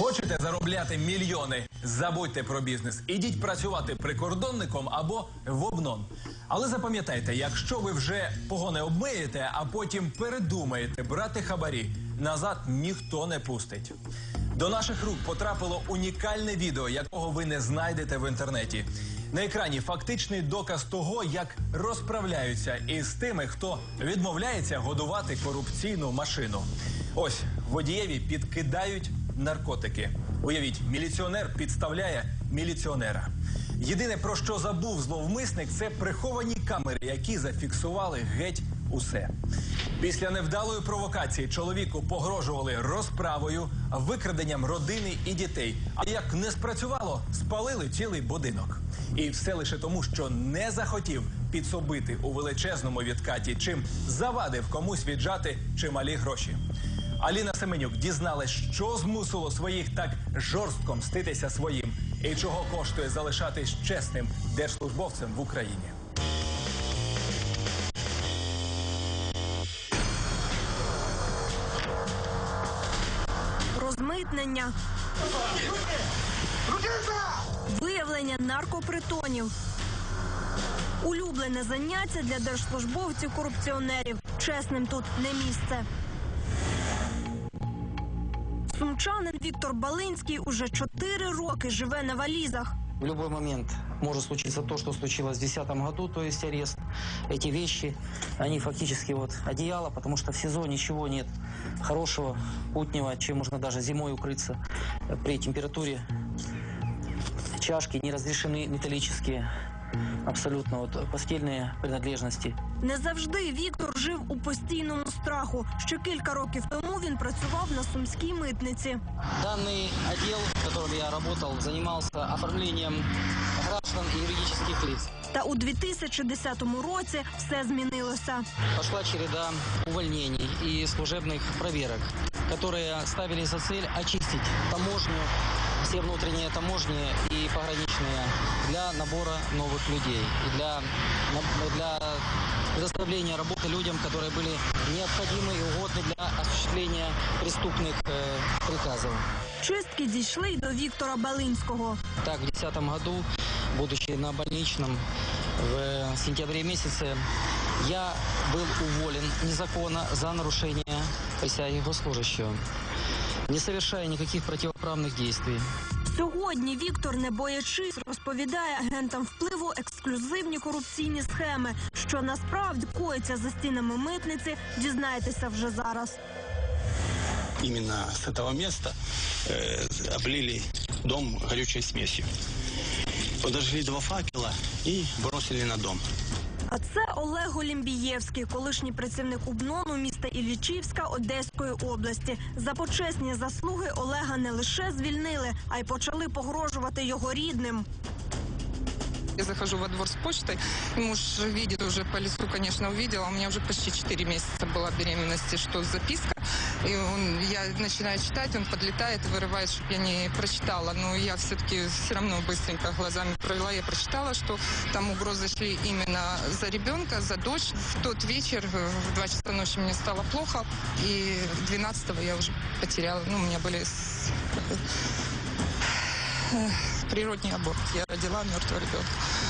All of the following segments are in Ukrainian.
Хочете заробляти мільйони? Забудьте про бізнес. Ідіть працювати прикордонником або в обнон. Але запам'ятайте, якщо ви вже погони обмиєте, а потім передумаєте брати хабарі, назад ніхто не пустить. До наших рук потрапило унікальне відео, якого ви не знайдете в інтернеті. На екрані фактичний доказ того, як розправляються із тими, хто відмовляється годувати корупційну машину. Ось водієві підкидають наркотики. Уявіть, міліціонер підставляє міліціонера. Єдине про що забув зловмисник, це приховані камери, які зафіксували геть усе. Після невдалої провокації чоловіку погрожували розправою, викраденням родини і дітей. А як не спрацювало, спалили цілий будинок. І все лише тому, що не захотів підсобити у величезному відкаті, чим завадив комусь віджати чималі гроші. Аліна Семенюк дізналась, що змусило своїх так жорстко мститися своїм, і чого коштує залишатись чесним держслужбовцем в Україні. Розмитнення. Виявлення наркопритонів. Улюблене заняття для держслужбовців-корупціонерів. Чесним тут не місце. Сумчанин Віктор Балинський уже чотири роки живе на валізах. В любой момент может случиться то, что случилось в 2010 году, то есть арест. Эти вещи, они фактически вот одеяло, потому что в СИЗО ничего нет хорошего, путнего, чем можно даже зимой укрыться при температуре. Чашки не разрешены металлические, абсолютно вот постельные принадлежности. Не завжди Віктор жив у постійному страху. Ще кілька років тому він працював на сумській митниці. Данный отдел, в котором я работал, занимался оформлением граждан и юридических лиц. Та у 2010 році все змінилося. Пошла череда увольнений и служебных проверок, которые ставили за цель очистить таможню, все внутренние таможни и пограничные для набора новых людей и для, на- для предоставления работы людям, которые были необходимы и угодны для осуществления преступных э, приказов. Чистки дійшли й до Віктора Балинського. Так, в 2010 году, будучи на больничном в сентябре месяце, я был уволен незаконно за нарушение присяги госслужащего, не совершая никаких противоправных действий. Сьогодні Віктор, не боячись, розповідає агентам впливу ексклюзивні корупційні схеми. Що насправді коїться за стінами митниці, дізнаєтеся вже зараз. именно с этого места э, облили дом горючей смесью. Подожгли два факела и бросили на дом. А це Олег Олімбієвський, колишній працівник УБНОНу міста Іллічівська Одеської області. За почесні заслуги Олега не лише звільнили, а й почали погрожувати його рідним. Я захожу во двор с почтой, муж видит уже по лицу, конечно, увидела. У меня уже почти 4 месяца была беременности, что записка. И он, я начинаю читать, он подлетает, вырывает, чтобы я не прочитала. Но я все-таки все равно быстренько глазами провела. Я прочитала, что там угрозы шли именно за ребенка, за дочь. В тот вечер, э, в 2 часа ночи мне стало плохо. И 12 я уже потеряла, ну, у меня были с- природний аборт. Я родила мертвого ребенка.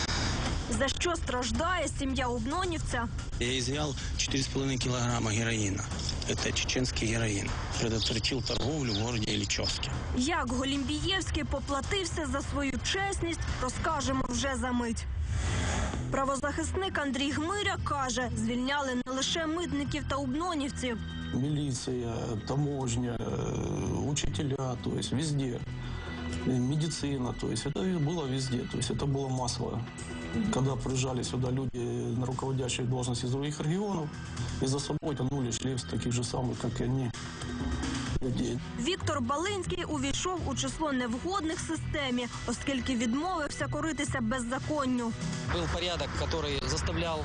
За що страждає сім'я Убнонівця? Я изъял 4,5 килограмма героина. Это чеченский героин. Предотвратил торговлю в городе Ильичевске. Як Голімбієвський поплатився за свою чесність, розкажемо вже за мить. Правозахисник Андрій Гмиря каже, звільняли не лише митників та убнонівців. милиция, таможня, э, учителя, то есть везде. Э, Медицина, то есть это было везде, то есть это было массово. Когда приезжали сюда люди на руководящие должности из других регионов, и за собой тянули шлейф таких же самых, как и они, людей. Віктор Балинський увійшов у число невгодних системі, оскільки відмовився коритися беззаконню. Был порядок, который заставлял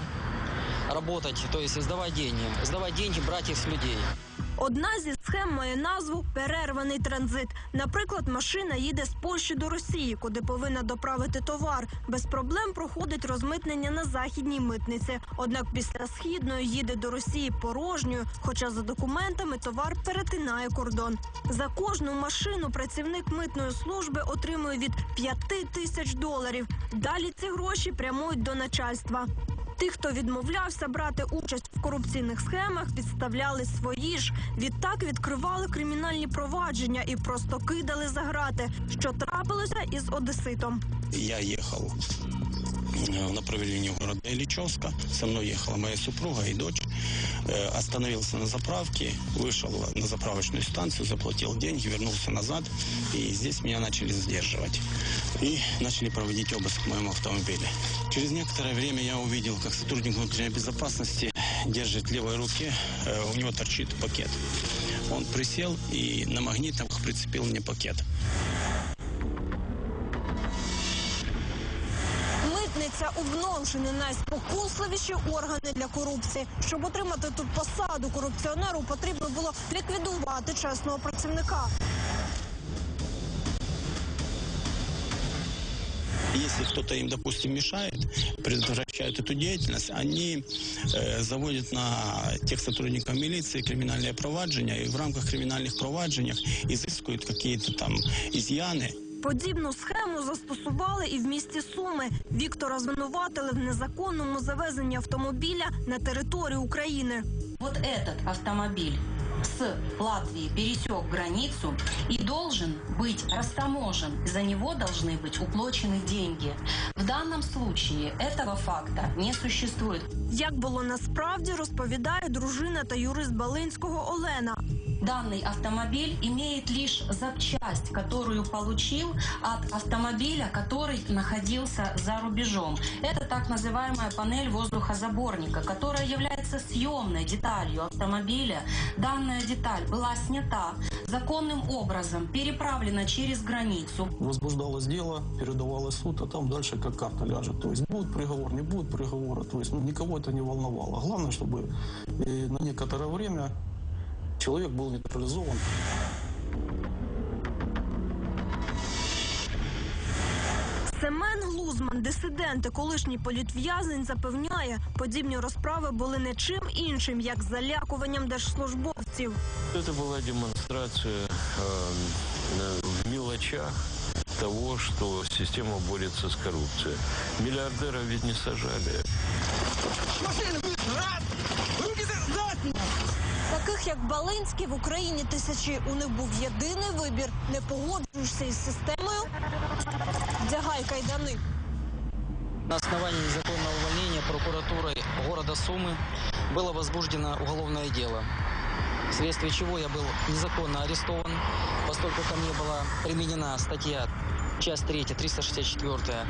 работать, то есть сдавать деньги. Сдавать деньги, брать их с людей. Одна зі схем має назву перерваний транзит. Наприклад, машина їде з Польщі до Росії, куди повинна доправити товар. Без проблем проходить розмитнення на західній митниці. Однак після східної їде до Росії порожньою, хоча за документами товар перетинає кордон. За кожну машину працівник митної служби отримує від 5 тисяч доларів. Далі ці гроші прямують до начальства. Тих, хто відмовлявся брати участь в корупційних схемах, підставляли свої ж. Відтак відкривали кримінальні провадження і просто кидали за грати, що трапилося із Одеситом. Я ехал э, в направлении города Ильичевска. Со мной ехала моя супруга и дочь. Э, Остановился на заправке, вышел на заправочную станцию, заплатил деньги, вернулся назад. И здесь меня начали сдерживать. И начали проводить обыск в моем автомобиле. Через некоторое время я увидел, как сотрудник внутренней безопасности держит левой руке, э, у него торчит пакет. Он присел и на магнитах прицепил мне пакет. Митниця обножені найспокусливіші органи для корупції. Щоб отримати тут посаду корупціонеру, потрібно було ліквідувати чесного працівника. Если кто-то им, допустим, мешает, предотвращает эту деятельность, они э, заводят на тех сотрудников милиции криминальное провадження и в рамках криминальных провадженнях изыскивают какие-то там изъяны. Подібну схему застосували і в місті Суми. Віктора звинуватили в незаконному завезенні автомобіля на територію України. Вот этот автомобиль с Латвии пересек границу и должен быть растаможен. За него должны быть уплочены деньги. В данном случае этого факта не существует. Як було насправді, розповідає дружина та юрист Балинського Олена. Данный автомобиль имеет лишь запчасть, которую получил от автомобиля, который находился за рубежом. Это так называемая панель воздухозаборника, которая является съемной деталью автомобиля. Данная деталь была снята законным образом, переправлена через границу. Возбуждалось дело, передавалось суд, а там дальше как карта ляжет. То есть будет приговор, не будет приговора. То есть ну, никого это не волновало. Главное, чтобы э, на некоторое время человек был нейтрализован. Семен Глузман, дисидент і колишній політв'язень, запевняє, подібні розправи були не чим іншим, як залякуванням держслужбовців. Это была демонстрация э, на- в мелочах того, что система борется с коррупцией. Миллиардеров ведь не сажали. Таких як Балинський в Україні тисячі. У них був єдиний вибір: не погоджуєшся із системою. Вдягай кайдани. На основании незаконного увольнения прокуратурой города Сумы было возбуждено уголовное дело, вследствие чего я был незаконно арестован, поскольку ко мне была применена статья, часть 3, 364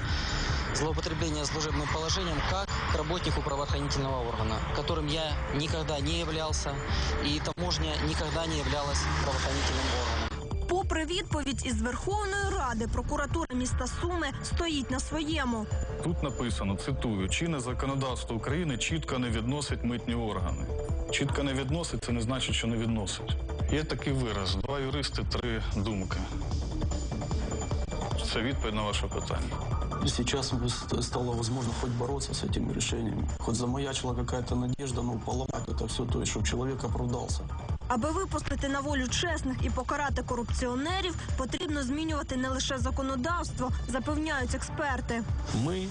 злоупотребление служебным положением как к работнику правоохранительного органа, которым я никогда не являлся, и таможня никогда не являлась правоохранительным органом. Попри відповідь із Верховної Ради, прокуратура міста Суми стоїть на своєму. Тут написано, цитую, чинне законодавство України чітко не відносить митні органи. Чітко не відносить, це не значить, що не відносить. Є такий вираз: два юристи, три думки. Це відповідь на ваше питання. Сейчас ст- стало возможно хоть бороться с этими решениями, хоть замаячила какая-то надежда, ну, поломать это все, то есть, чтобы человек оправдался. Аби випустити на волю чесних і покарати корупціонерів, потрібно змінювати не лише законодавство, запевняють експерти. Мы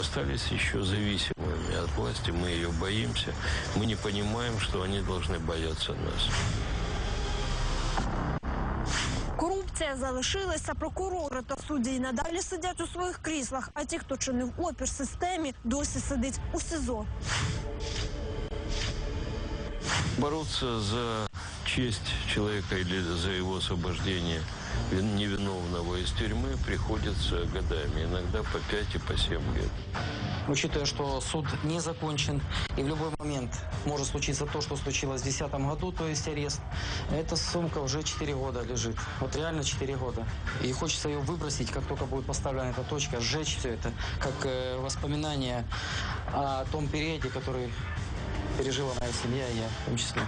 остались еще зависимыми от власти, мы ее боимся. Мы не понимаем, что они должны бояться нас. Корупція залишилася, прокурори та судді надалі сидять у своїх кріслах. А ті, хто чинив опір системі, досі сидить у СІЗО. Бороться за честь человека или за его освобождение вин- невиновного из тюрьмы приходится годами, иногда по 5 и по 7 лет. Учитывая, что суд не закончен, и в любой момент может случиться то, что случилось в 2010 году, то есть арест, эта сумка уже 4 года лежит. Вот реально 4 года. И хочется ее выбросить, как только будет поставлена эта точка, сжечь все это, как э, воспоминание о том периоде, который пережила моя семья и я в том числе.